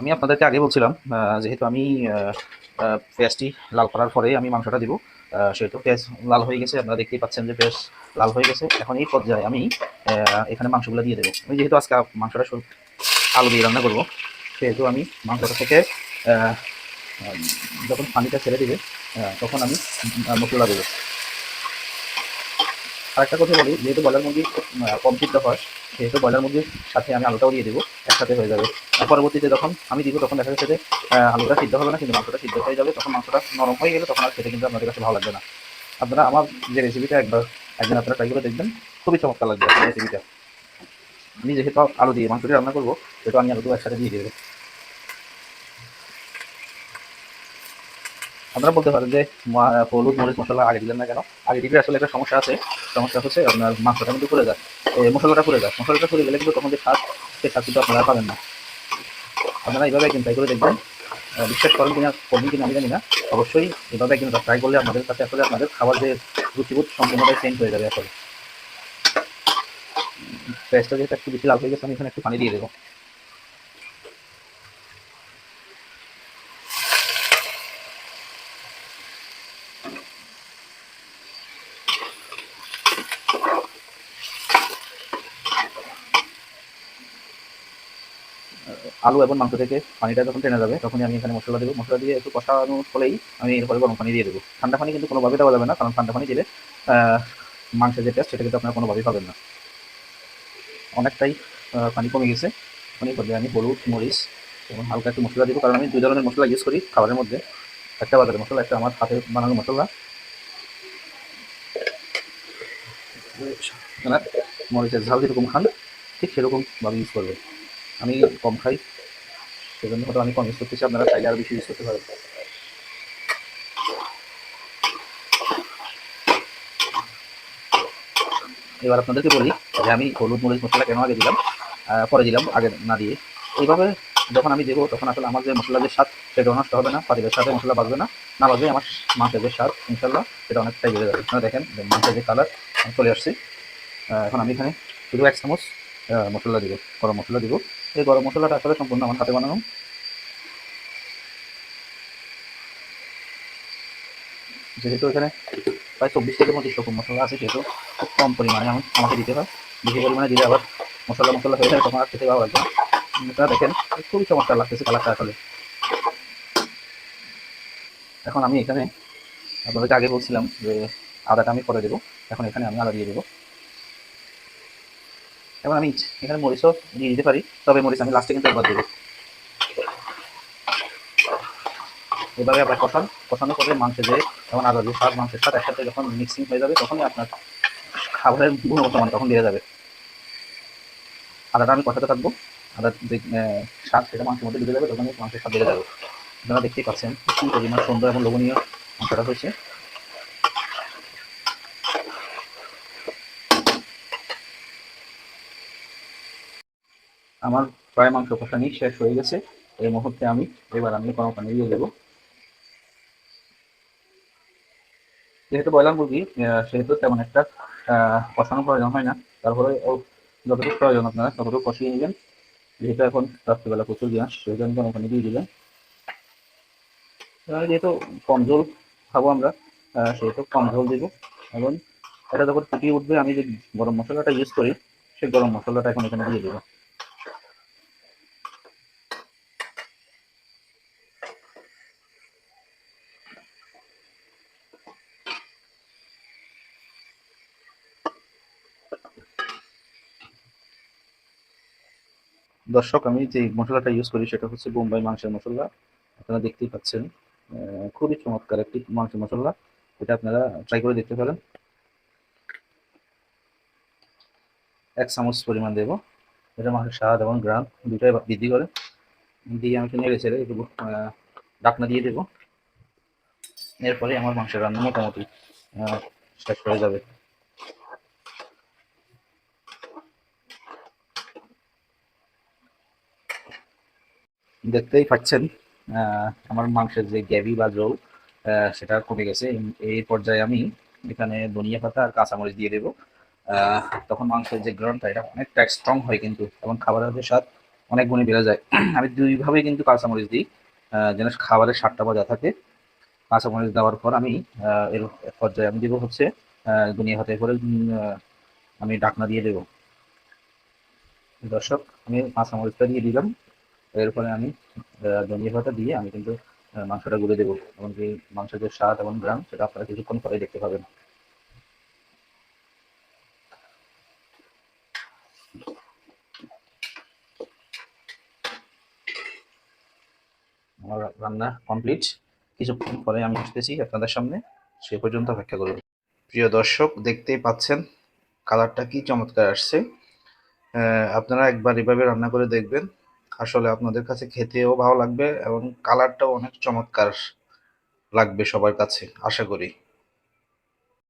আমি আপনাদেরকে আগে বলছিলাম যেহেতু আমি পেঁয়াজটি লাল করার পরে আমি মাংসটা দিব সেহেতু পেঁয়াজ লাল হয়ে গেছে আপনারা দেখতেই পাচ্ছেন যে পেঁয়াজ লাল হয়ে গেছে। এখন এই পর্যায়ে আমি এখানে মাংসগুলো দিয়ে দেবো। আমি যেহেতু আজকে মাংসটা আলু দিয়ে রান্না করব সেহেতু আমি মাংসটা থেকে যখন পানিটা ছেড়ে দিবে তখন আমি মশলা দেবো। আরেকটা কথা বলি যেহেতু ব্রয়লার মুরগি আহ, কম সিদ্ধ হয় সেহেতু ব্রয়লার মুরগির সাথে আমি আলুটাও দিয়ে দেবো। একসাথে হয়ে যাবে। পরবর্তীতে যখন আমি দিব, তখন দেখা যাচ্ছে যে আলুটা সিদ্ধ হবে না, কিন্তু মাংসটা সিদ্ধ হয়ে যাবে। তখন মাংসটা নরম হয়ে গেলে তখন আর খেতে কিন্তু আপনাদের কাছে ভালো লাগবে না। আপনারা আমার যে রেসিপিটা একবার, একদিন আপনারা ট্রাই করে দেখবেন। খুবই চমৎকার লাগবে রেসিপিটা আমি যেহেতু আলু দিয়ে মাংসটি রান্না করব, সেহেতু আমি আলুটা একসাথে দিয়ে দেবো। আপনারা বলতে পারেন যে হলুদ, মরিচ, মশলা আগে দিলেন না কেন? আগে দিলে আসলে একটা সমস্যা আছে। সমস্যা হচ্ছে আপনার মাংসটা কিন্তু পুড়ে যায়। মশলাটা পুড়ে যায়। মশলাটা পুড়ে গেলে কিন্তু তখন যে স্বাদ, সে স্বাদ কিন্তু আপনারা পাবেন না। আপনারা এইভাবে একদিন ট্রাই করে দেখবেন। বিশ্বাস করেন কিনা, করবেন কিনা আমি জানি না। অবশ্যই এভাবে একদিন ট্রাই করলে আমাদের কাছে আসলে আপনাদের খাবার যে রুচিবোধ সম্পূর্ণটাই চেঞ্জ হয়ে যাবে আসলে। পেঁয়াজটা যেহেতু একটু বেশি লাল হয়ে গেছে, আমি এখানে একটু পানি দিয়ে দেবো। আলু এবং মাংস থেকে পানিটা যখন টেনে যাবে, তখনই আমি এখানে মশলা দেবো। মশলা দিয়ে একটু কষানো হলেই আমি এরপরে গরম পানি দিয়ে দেবো। ঠান্ডা পানি কিন্তু কোনোভাবে দেওয়া যাবে না, কারণ ঠান্ডা পানি দিলে মাংসের যে টেস্ট সেটা কিন্তু আপনারা কোনোভাবেই পাবেন না। অনেকটাই পানি কমে গেছে। পানি করলে আমি হলুদ, মরিচ এবং হালকা একটু মশলা দিব, কারণ আমি দুই ধরনের মশলা ইউজ করি খাবারের মধ্যে। একটা বাজারের মশলা, একটা আমার হাতে বানানো মশলা। মরিচের ঝাল যেরকম খান, ঠিক সেরকম ভাবে ইউজ করবেন। আমি কম খাই। সেজন্য হয়তো আমি কম ইউজ করতেছি, আপনারা চাইলে আরও বেশি ইউজ করতে পারেন। এবার আপনাদেরকে বলি যে আমি হলুদ, মরিচ, মশলা কেন আগে দিলাম পরে দিলাম, আগে না দিয়ে। এইভাবে যখন আমি দেবো, তখন আসলে আমার যে মশলার যে স্বাদ সেটা নষ্ট হবে না, পাতিলের সাথে মশলা বাজবে না। না বাজবে আমার মাংসের যে স্বাদ ইনশাল্লাহ সেটা অনেকটাই বেড়ে যাবে। আপনারা দেখেন, যে মাংসের যে কালার চলে আসছে। এখন আমি এখানে শুধু এক চামচ মশলা দিব, গরম মশলা দিব। এই গরম মশলাটা আসলে সম্পূর্ণ আমার হাতে বানানো। যেহেতু এখানে প্রায় চব্বিশ থেকে পঁচিশ রকম মশলা আছে সেহেতু খুব কম পরিমাণে আমি আমাকে দিতে হয়। বেশি পরিমাণে দিলে আবার মশলা মশলা হয়ে যায়, তখন আর খেতে পাওয়া না। এটা দেখেন, খুবই চমৎকার লাগতেছে কালারটা আসলে। এখন আমি এখানে, আপনাদেরকে আগে বলছিলাম যে আদাটা আমি পরে দেবো। এখন এখানে আমি আদা দিয়ে দেবো। এখন আমি এখানে মরিচও দিয়ে দিতে পারি, তবে মরিচ আমি লাস্টে কিন্তু একবার দেবো। এভাবে আবার কষান, কষানোর করে মাংসে যে যখন আদা দিয়ে স্বাদ মাংসের সাথে একসাথে যখন মিক্সিং হয়ে যাবে, তখনই আপনার খাবারের গুণগত মান তখন বেড়ে যাবে। আদাটা আমি কষাতে থাকব। আদার যে স্বাদ সেটা মাংসের মধ্যে ঢুকে যাবে, তখনই মাংসের স্বাদ বেড়ে যাবে। আপনারা দেখতেই পাচ্ছেন কি পরিমাণ সুন্দর এবং লোভনীয় মাংসটা হয়েছে। আমার প্রায় মাংস কষানি শেষ হয়ে গেছে। এই মুহূর্তে আমি, এবার আমি গরম পানি দিয়ে দেবো। যেহেতু ব্রয়লার মুরগি সেহেতু তেমন একটা কষানো প্রয়োজন হয় না। তারপরে যতটুকু প্রয়োজন আপনারা ততটুকু কষিয়ে নেবেন। যেহেতু এখন রাত্রিবেলা প্রচুর গ্যাস, সেই জন্য গরম পানি দিয়ে এবার যেহেতু কম ঝোল খাব আমরা সেহেতু কম ঝোল দিব। এবং এটা যখন ফুটিয়ে উঠবে, আমি যে গরম মশলাটা ইউজ করি, সেই গরম মশলাটা এখন এখানে দিয়ে দেবো। দর্শক, আমি যে মশলাটা ইউজ করি সেটা হচ্ছে বোম্বাই মাংসের মশলা। আপনারা দেখতেই পাচ্ছেন খুবই চমৎকার একটি মাংসের মশলা। এটা আপনারা ট্রাই করে দেখতে পারেন। এক চামচ পরিমাণ দেবো। এটা মাংসের স্বাদ এবং গ্রাম দুটাই বৃদ্ধি করে। দিয়ে আমি নেড়ে ছেড়ে একটু ঢাকনা দিয়ে দেবো। এরপরে আমার মাংসের রান্না মোটামুটি শেষ হয়ে যাবে। দেখতেই পাচ্ছেন আমার মাংসের যে গ্যাভি বা জল সেটা কমে গেছে। এই- পর্যায়ে আমি এখানে ধনিয়া পাতা আর কাঁচামরিচ দিয়ে দেবো। তখন মাংসের যে গ্রানটা, এটা অনেকটা স্ট্রং হয় কিন্তু, এবং খাবারের যে স্বাদ অনেক গুণে বেড়ে যায়। আমি দুইভাবেই কিন্তু কাঁচামরিচ দিই। যেন খাবারের স্বাদটা বজায় থাকে। কাঁচামরিচ দেওয়ার পর আমি এর পর্যায়ে আমি দেবো হচ্ছে দুনিয়া হাতে করে আমি ডাকনা দিয়ে দেবো। দর্শক, আমি কাঁচামরিচটা দিয়ে দিলাম। এরপরে আমি ধনিয়া পাতা দিয়ে আমি কিন্তু মাংসটা গুলে দেবো। এমনকি মাংসের যে স্বাদ এবং গ্রাম সেটা আপনারা কিছুক্ষণ পরে দেখতে পাবেন। আমার রান্না কমপ্লিট। কিছুক্ষণ পরে আমি আসতেছি আপনাদের সামনে। সে পর্যন্ত অপেক্ষা করুন। প্রিয় দর্শক, দেখতেই পাচ্ছেন কালারটা কি চমৎকার আসছে। আপনারা একবার এভাবে রান্না করে দেখবেন। আসলে আপনাদের কাছে খেতেও ভালো লাগবে এবং কালারটাও অনেক চমৎকার লাগবে সবার কাছে, আশা করি।